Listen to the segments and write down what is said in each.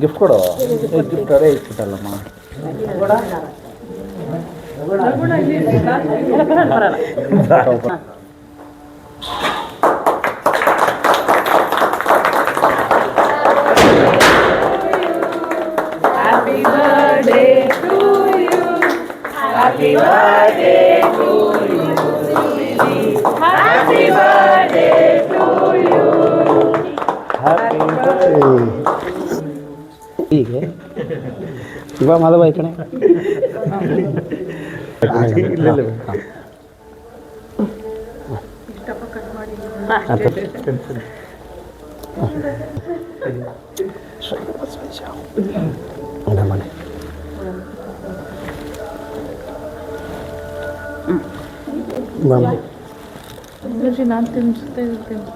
Gift ಕೊಡು gift ಅದೇ ಇಟ್ಬಿಟ್ಟಲ್ಲಮ್ಮ Happy birthday to you. ಹೀಗೆ ಇವಾಗ Madhava imaginar, temos certeza que temos.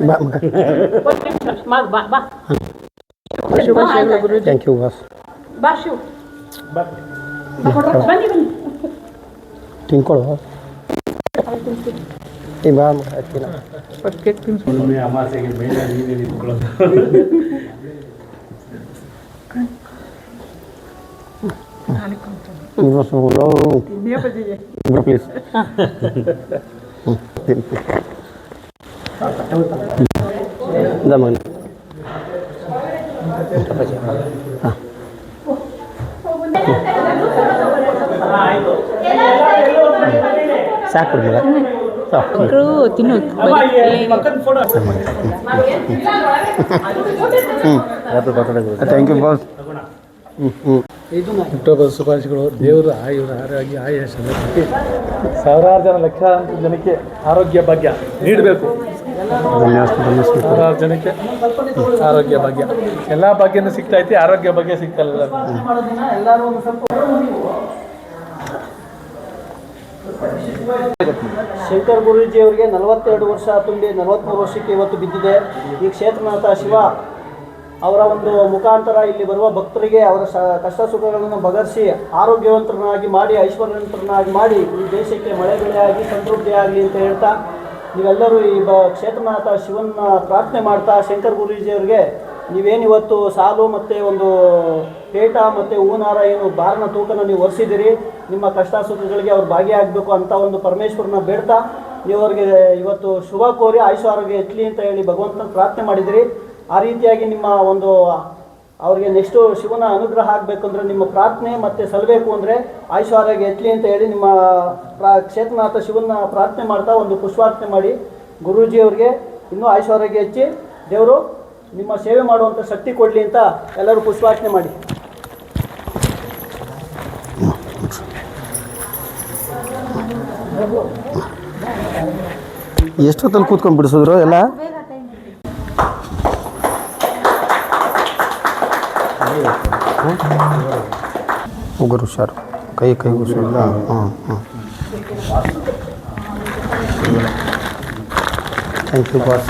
Quanto tempo estás tomado? Vá, vá. Deixa eu baixar o barulho. Tem que o vaso. Baixa eu. Baixa. Baixa. Tem cor, E vamos, aqui lá. Por que temos que... Tá. Me amasse ah. que me dá vida de color. Ibu semula. Ini apa sih? Berplis. ಸಾಕು ಮಕ್ಕಳು ತಿನ್ನೋದು thank you boss ಹ್ಞೂ ಹ್ಞು ಹುಟ್ಟುಹಬ್ಬದ ಶುಭಾಶಯಗಳು. ದೇವರ ಆಯುರ ಆರೋಗ್ಯ ಆಯುಷ ಕೊಟ್ಟು ಸಾವಿರಾರು ಜನ ಲಕ್ಷಾಂತರ ಜನಕ್ಕೆ ಆರೋಗ್ಯ ಭಾಗ್ಯ ನೀಡಬೇಕು. ಜನಕ್ಕೆ ಆರೋಗ್ಯ ಭಾಗ್ಯ. ಎಲ್ಲ ಭಾಗ್ಯನೂ ಸಿಗ್ತಾ ಐತಿ ಆರೋಗ್ಯ ಭಾಗ್ಯ ಸಿಗ್ತಲ್ಲ ಶಂಕರ್ ಗುರೂಜಿ ಅವರಿಗೆ ನಲವತ್ತೆರಡು ವರ್ಷ ತುಂಬಿ ನಲವತ್ತ್ಮೂರು ವರ್ಷಕ್ಕೆ ಇವತ್ತು ಬಿದ್ದಿದೆ. ಈ ಕ್ಷೇತ್ರನಾಥ ಶಿವ ಅವರ ಒಂದು ಮುಖಾಂತರ ಇಲ್ಲಿ ಬರುವ ಭಕ್ತರಿಗೆ ಅವರ ಸ ಕಷ್ಟ ಸುಖಗಳನ್ನು ಬಗರಿಸಿ ಆರೋಗ್ಯವಂತರನ್ನಾಗಿ ಮಾಡಿ ಐಶ್ವರ್ಯವಂತರನ್ನಾಗಿ ಮಾಡಿ ಈ ದೇಶಕ್ಕೆ ಮಳೆ ಬೆಳೆಯಾಗಿ ಸಮೃದ್ಧಿಯಾಗಲಿ ಅಂತ ಹೇಳ್ತಾ ನೀವೆಲ್ಲರೂ ಈ ಬ ಕ್ಷೇತ್ರನಾಥ ಶಿವನ ಪ್ರಾರ್ಥನೆ ಮಾಡ್ತಾ ಶಂಕರ್ ಗುರೂಜಿಯವ್ರಿಗೆ ನೀವೇನಿವತ್ತು ಸಾಲು ಮತ್ತು ಒಂದು ಪೇಟ ಮತ್ತು ಹೂನಾರ ಏನು ಬಾರನ ತೂಕನ ನೀವು ಒರೆಸಿದ್ದೀರಿ ನಿಮ್ಮ ಕಷ್ಟ ಸುಖಗಳಿಗೆ ಅವ್ರು ಭಾಗಿಯಾಗಬೇಕು ಅಂತ ಒಂದು ಪರಮೇಶ್ವರನ ಬೇಡ್ತಾ ನೀವು ಇವತ್ತು ಶುಭ ಕೋರಿ ಆಯುಷ್ ಆರೋಗ್ಯ ಇಟ್ಲಿ ಅಂತ ಹೇಳಿ ಭಗವಂತನ ಪ್ರಾರ್ಥನೆ ಮಾಡಿದಿರಿ. ಆ ರೀತಿಯಾಗಿ ನಿಮ್ಮ ಒಂದು ಅವ್ರಿಗೆ ನೆಕ್ಸ್ಟು ಶಿವನ ಅನುಗ್ರಹ ಆಗಬೇಕಂದ್ರೆ ನಿಮ್ಮ ಪ್ರಾರ್ಥನೆ ಮತ್ತು ಸಲ್ಲಬೇಕು ಅಂದರೆ ಆಯುಷ ಎತ್ಲಿ ಎತ್ತಲಿ ಅಂತ ಹೇಳಿ ನಿಮ್ಮ ಪ್ರಾ, ಕ್ಷೇತ್ರನಾಥ ಶಿವನ ಪ್ರಾರ್ಥನೆ ಮಾಡ್ತಾ ಒಂದು ಪುಷ್ಪಾರ್ಚನೆ ಮಾಡಿ ಗುರೂಜಿಯವ್ರಿಗೆ ಇನ್ನೂ ಆಯುಷ ಆರೋಗ್ಯ ಹೆಚ್ಚಿ ದೇವರು ನಿಮ್ಮ ಸೇವೆ ಮಾಡುವಂಥ ಶಕ್ತಿ ಕೊಡಲಿ ಅಂತ ಎಲ್ಲರೂ ಪುಷ್ಪಾರ್ಚನೆ ಮಾಡಿ. ಎಷ್ಟೊತ್ತಲ್ಲಿ ಕೂತ್ಕೊಂಡು ಬಿಡಿಸಿದ್ರು ಎಲ್ಲ? ಉಗುರು ಹುಷಾರು ಕೈ ಕೈ ಹುಷಾರು ಹಾಂ ಹಾಂ ಥ್ಯಾಂಕ್ ಯು ಬಾಸ್